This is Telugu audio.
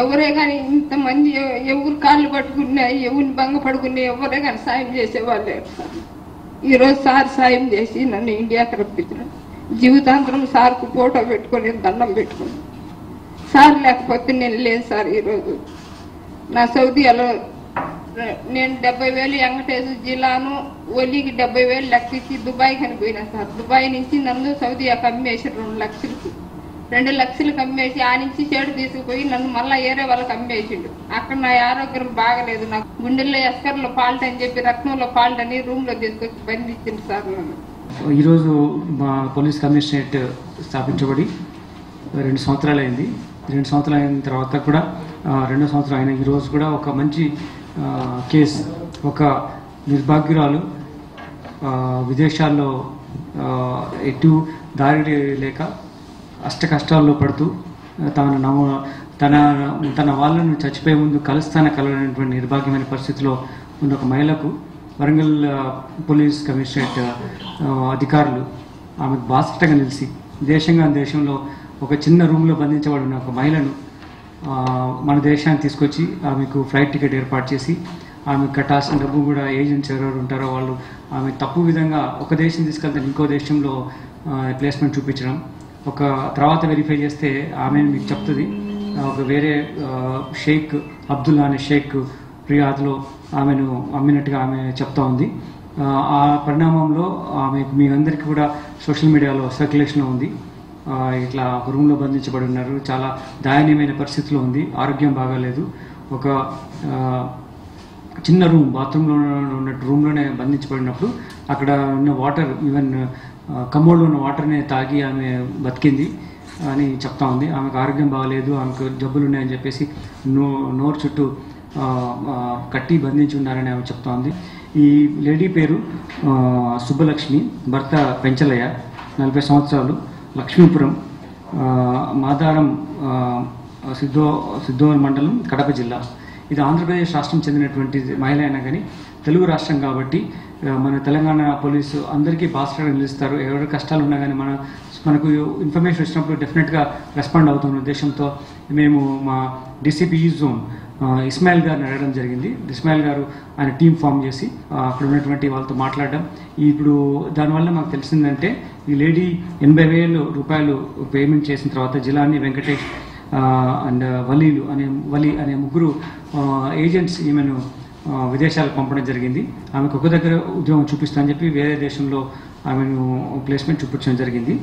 ఎవరే కానీ ఇంతమంది ఎవరు కాళ్ళు పట్టుకున్నా ఎవరిని భంగపడుకున్నా ఎవరే కానీ సాయం చేసేవాళ్ళు. ఈరోజు సార్ సాయం చేసి నన్ను ఇండియాకి రప్పించిన జీవితాంతరం సార్కు ఫోటో పెట్టుకొని దండం పెట్టుకుని సార్ లేకపోతే నేను లేను సార్ ఈరోజు. నా సౌదీలో నేను డెబ్బై వేలు వెంకటేశ్వర జిల్లాను ఒలికి డెబ్బై వేలు లెక్కించి దుబాయ్ కనిపోయినా సార్. దుబాయ్ నుంచి నన్ను సౌదీకి అమ్మేసి రెండు లక్షలకు. రెండు లక్షలు కమ్మేసి ఆ నుంచి చెడు తీసుకుపోయి నన్ను మళ్ళీ ఏరే వాళ్ళకి అమ్మేసిండు అక్కడ నా ఆరోగ్యం బాగలేదు నాకు గుండెల్లో ఎస్కర్లో పాల్ట్ అని చెప్పి రక్తంలో పాల్ట్ అని రూమ్లో తీసుకొచ్చి బంధించింది సార్ నన్ను. ఈరోజు మా పోలీస్ కమిషనరేట్ స్థాపించబడి రెండు సంవత్సరాలు అయింది. రెండు సంవత్సరాలు అయిన తర్వాత కూడా రెండు రెండో సంవత్సరం అయిన ఈరోజు కూడా ఒక మంచి కేసు ఒక నిర్భాగ్యురాలు విదేశాల్లో ఎటు దారి లేక అష్ట కష్టాల్లో పడుతూ తన నమ్మ తన తన వాళ్ళను చచ్చిపోయే ముందు కలుస్తాన కలవనటువంటి నిర్భాగ్యమైన పరిస్థితిలో ఉన్న ఒక మహిళకు వరంగల్ పోలీస్ కమిషనరేట్ అధికారులు ఆమెకు బాసటగా నిలిచి దేశంగా దేశంలో ఒక చిన్న రూమ్లో బంధించబడిన ఒక మహిళను మన దేశానికి తీసుకొచ్చి ఆమెకు ఫ్లైట్ టికెట్ ఏర్పాటు చేసి ఆమె కట్టాల్సిన డబ్బు కూడా ఏజెంట్స్ ఎవరెవరు ఉంటారో వాళ్ళు ఆమె తప్పు విధంగా ఒక దేశం తీసుకెళ్తే ఇంకో దేశంలో ప్లేస్మెంట్ చూపించడం ఒక తర్వాత వెరిఫై చేస్తే ఆమె మీకు చెప్తుంది. ఒక వేరే షేక్ అబ్దుల్లా అనే షేక్ రియాద్లో ఆమెను అమ్మినట్టుగా ఆమె చెప్తా ఉంది. ఆ, పరిణామంలో ఆమె మీ అందరికీ కూడా సోషల్ మీడియాలో సర్క్యులేషన్ ఉంది. ఇట్లా ఒక రూమ్లో బంధించబడి ఉన్నారు. చాలా దయనీయమైన పరిస్థితిలో ఉంది. ఆరోగ్యం బాగాలేదు. ఒక చిన్న రూమ్ బాత్రూంలో ఉన్నట్టు రూమ్లోనే బంధించబడినప్పుడు అక్కడ ఉన్న వాటర్ ఈవెన్ కమోడ్లో ఉన్న వాటర్నే తాగి ఆమె బతికింది అని చెప్తా ఉంది. ఆమెకు ఆరోగ్యం బాగాలేదు ఆమెకు జబ్బులు ఉన్నాయని చెప్పేసి నో నోరు చుట్టూ కట్టి బంధించి ఉన్నారని ఆమె చెప్తా ఉంది. ఈ లేడీ పేరు సుబ్బలక్ష్మి భర్త పెంచలయ్య నలభై సంవత్సరాలు లక్ష్మీపురం మాదారం సిద్ధో సిద్ధోవన్ మండలం కడప జిల్లా. ఇది ఆంధ్రప్రదేశ్ రాష్ట్రం చెందినటువంటి మహిళ అయినా కానీ తెలుగు రాష్ట్రం కాబట్టి మన తెలంగాణ పోలీసు అందరికీ బాస్టర్గా నిలుస్తారు. ఎవరి కష్టాలు ఉన్నా కానీ మన మనకు ఇన్ఫర్మేషన్ వచ్చినప్పుడు డెఫినెట్గా రెస్పాండ్ అవుతున్న ఉద్దేశంతో మేము మా డిసిపి జోన్ ఇస్మాయిల్ గారిని అడగడం జరిగింది. ఇస్మాయిల్ గారు ఆయన టీం ఫామ్ చేసి అక్కడ ఉన్నటువంటి వాళ్ళతో మాట్లాడడం. ఇప్పుడు దానివల్ల మాకు తెలిసిందంటే ఈ లేడీ ఎనభై వేలు రూపాయలు పేమెంట్ చేసిన తర్వాత జిలాని వెంకటేష్ అండ్ వలీలు అనే వలి అనే ముగ్గురు ఏజెంట్స్ ఈమెను విదేశాలకు పంపడం జరిగింది. ఆమెకు ఒక దగ్గర ఉద్యోగం చూపిస్తా అని చెప్పి వేరే దేశంలో ఆమెను ప్లేస్మెంట్ చూపించడం జరిగింది.